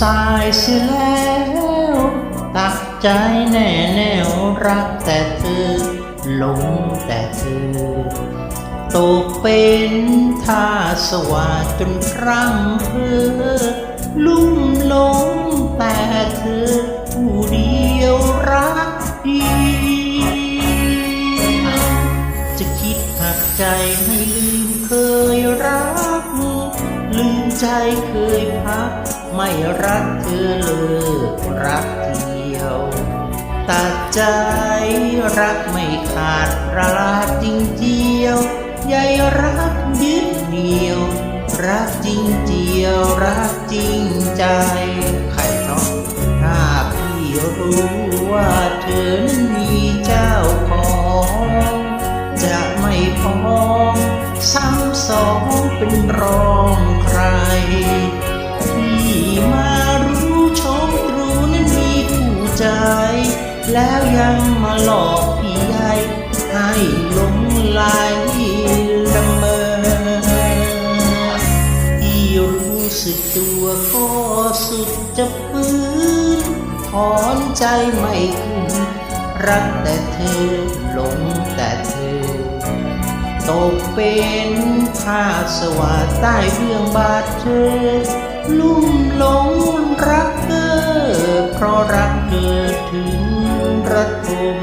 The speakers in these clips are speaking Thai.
สายเสียแล้วตักใจแน่แน่วรักแต่เธอหลงแต่เธอตกเป็นท่าสว่างจนพรั่งเพอลุ่มหลงแต่เธอผู้เดียวรักเดียวจะคิดหักใจให้ลืมเคยรัก ใจเคยพัก ไม่รักเธอเลิกรักเดียว ตัดใจรักไม่ขาดระลาจริงเจียวใยรักยึดเหนียว รักจริงเจียวรักจริงใจ ใครเนาะถ้าพี่รู้ว่าเธอ เป็นรองใคร ที่มารู้ชมตรูนั้นมีผู้ใจ แล้วยังมาหลอกพี่ใหญ่ให้หลงไหลละเมอที่รู้สึกตัวก็สุดจะฟื้นถอนใจไม่ขึ้นรักแต่เธอหลงแต่เธอ ตกเป็นท่าสวัสดใต้เบื้องบาดเธอลุ่มหลงรักเธอเพราะรักเธอถึงระทม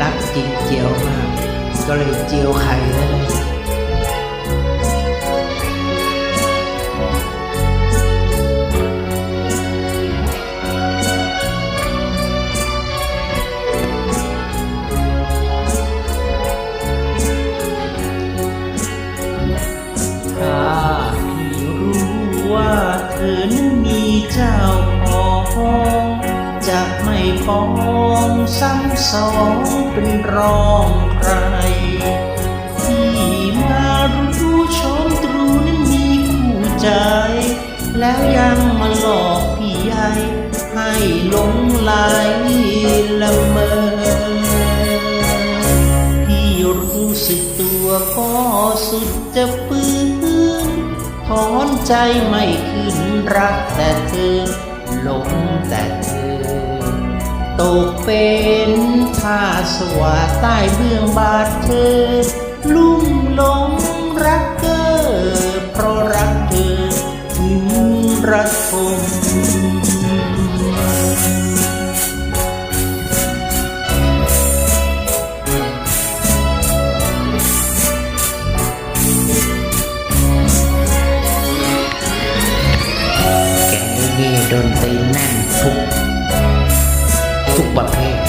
รักจริงเจียวมาก ก็เลยเจียวไข่เลย จ้าของจะไม่ฟ้องซ้ำสองเป็นรองใคร ที่มารู้ชมตรูนั้นมีคู่ใจ แล้วยังมาหลอกพี่ใหญ่ให้หลงไหลละเมอพี่รู้สึกตัวก็สุดจะปื้นถอนใจไม่ขึ้น รักแต่เธอหลงแต่เธอ ตกเป็นท่าสวาใต้เบื้องบาทเธอ ลุ่มหลงรักเกอเพราะรักเธอถึงรักคง ดนตรีแน่นทุก ทุกประเภท